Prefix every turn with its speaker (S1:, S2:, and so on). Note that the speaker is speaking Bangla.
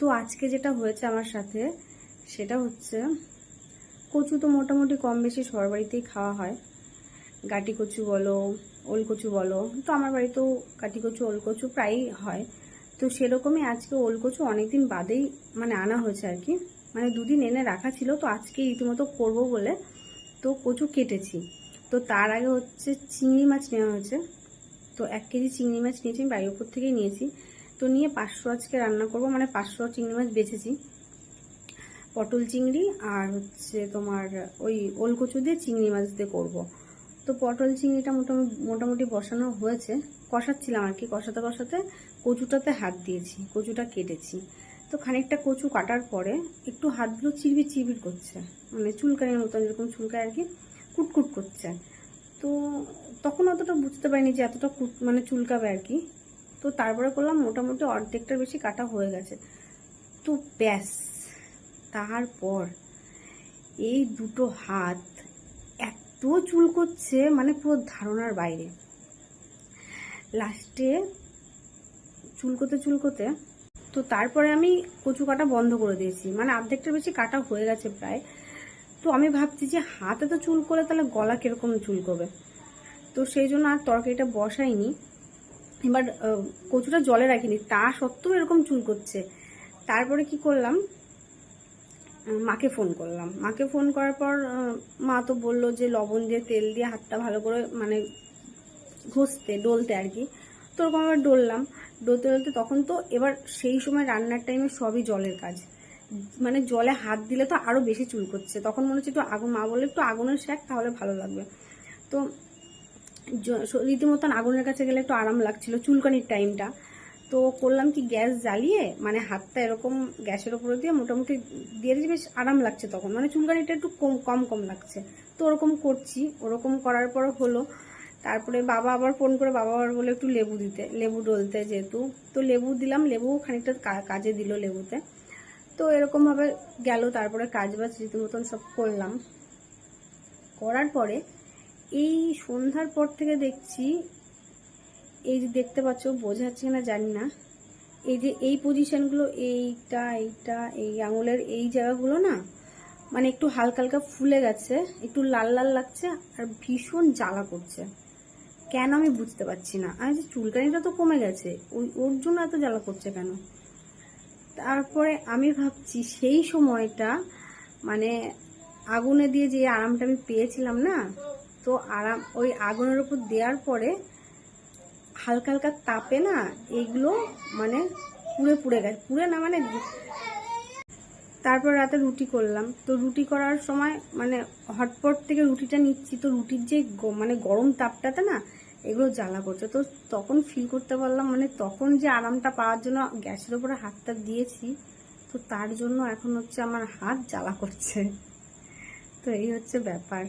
S1: তো আজকে যেটা হয়েছে আমার সাথে, সেটা হচ্ছে কচু তো মোটামুটি কম বেশি সবার বাড়িতেই খাওয়া হয়। গাটি কচু বলো, ওল কচু বলো, তো আমার বাড়িতেও গাটি কচু, ওল কচু প্রায়ই হয়। তো সেরকমই আজকে ওল কচু অনেকদিন বাদেই মানে আনা হয়েছে আর কি। মানে দুদিন এনে রাখা ছিল, তো আজকে রীতিমতো করব বলে তো কচু কেটেছি। তো তার আগে হচ্ছে চিংড়ি মাছ নেওয়া হয়েছে। তো এক কেজি চিংড়ি মাছ নিয়েছি, আমি বাড়ির উপর থেকেই নিয়েছি। তো নিয়ে পাঁচশো আজকে রান্না করব। মানে পাঁচশো চিংড়ি মাছ বেছেছি। পটল চিংড়ি আর হচ্ছে তোমার ওই ওলকচু দিয়ে চিংড়ি মাছ দিয়ে করব। তো পটল চিংড়িটা মোটামুটি মোটামুটি বসানো হয়েছে। কষাচ্ছিলাম আর কি। কষাতে কষাতে কচুটাতে হাত দিয়েছি। কচুটা কেটেছি। তো খানিকটা কচু কাটার পরে একটু হাতগুলো চিরবির চিরবির করছে। মানে চুলকানির মতন যেরকম চুলকায় আর কি, কুটকুট করছে। তো তখন অতটা বুঝতে পারিনি যে এতটা কুট মানে চুলকাবে আর কি। তো তারপরে করলাম মোটামুটি অর্ধেকটার বেশি কাটা হয়ে গেছে। তো ব্যাস, তারপর এই দুটো হাত এত চুল করছে মানে পুরো ধারণার বাইরে। লাস্টে চুলকোতে চুলকোতে তো তারপরে আমি কচু কাটা বন্ধ করে দিয়েছি মানে অর্ধেকটার বেশি কাটা হয়ে গেছে প্রায়। তো আমি ভাবছি যে হাতে তো চুল করে তাহলে গলা কীরকম চুল করবে তো সেই জন্য আর তরকারিটা বসাইনি। এবার কচুটা জলে রাখিনি, তা সত্ত্বেও এরকম চুল করছে। তারপরে কি করলাম? মাকে ফোন করলাম। মাকে ফোন করার পর মা তো বলল যে লবণ দিয়ে, তেল দিয়ে হাতটা ভালো করে মানে ঘষতে, ডলতে আর কি। তো ওরকম আবার ডললাম। ডলতে ডলতে তখন তো এবার সেই সময় রান্নার টাইমে সবই জলের কাজ। মানে জলে হাত দিলে তো আরও বেশি চুল করছে। তখন মনে হচ্ছে একটু আগুন, মা বললে একটু আগুনের শেক তাহলে ভালো লাগবে। তো রীতিমতন আগুনের কাছে গেলে একটু আরাম লাগছিল চুলকানির টাইমটা তো করলাম কি গ্যাস জ্বালিয়ে মানে হাতটা এরকম গ্যাসের উপরে দিয়ে মোটামুটি দিয়ে দিয়েছি, বেশ আরাম লাগছে তখন। মানে চুলকানিটা একটু কম কম কম লাগছে। তো ওরকম করছি, ওরকম করার পর হলো। তারপরে বাবা আবার ফোন করে, বাবা আবার বলে একটু লেবু দিতে, লেবু ডলতে যেহেতু। তো লেবু দিলাম, লেবু খানিকটা কাজে দিল লেবুতে। তো এরকমভাবে গেল, তারপরে কাজ বাজ রীতিমতন সব করলাম। করার পরে এই সন্ধ্যার পর থেকে দেখছি, এই যে দেখতে পাচ্ছ, বোঝা যাচ্ছে কিনা জানি না। এই যে এই পজিশনগুলো এইটা এইটা, এই আঙুলের এই জায়গাগুলো না মানে একটু হালকা হালকা ফুলে গেছে, একটু লাল লাল লাগছে আর ভীষণ জ্বালা করছে। কেন আমি বুঝতে পারছি না। আর যে চুলকানিটা তো কমে গেছে, ওই, ওর জন্য এত জ্বালা করছে কেন? তারপরে আমি ভাবছি, সেই সময়টা মানে আগুনে দিয়ে যে আরামটা আমি পেয়েছিলাম না তো আরাম, ওই আগুনের উপর দেওয়ার পরে হালকা হালকা তাপে না এগুলো মানে পুড়ে পুড়ে গেছে। পুড়ে না মানে তারপর রাতে রুটি করলাম। তো রুটি করার সময় মানে হটপট থেকে রুটিটা নিচ্ছি, তো রুটির যে মানে গরম তাপটাতে না এগুলো জ্বালা করছে। তো তখন ফিল করতে পারলাম মানে তখন যে আরামটা পাওয়ার জন্য গ্যাসের উপরে হাতটা দিয়েছি, তো তার জন্য এখন হচ্ছে আমার হাত জ্বালা করছে। তো এই হচ্ছে ব্যাপার।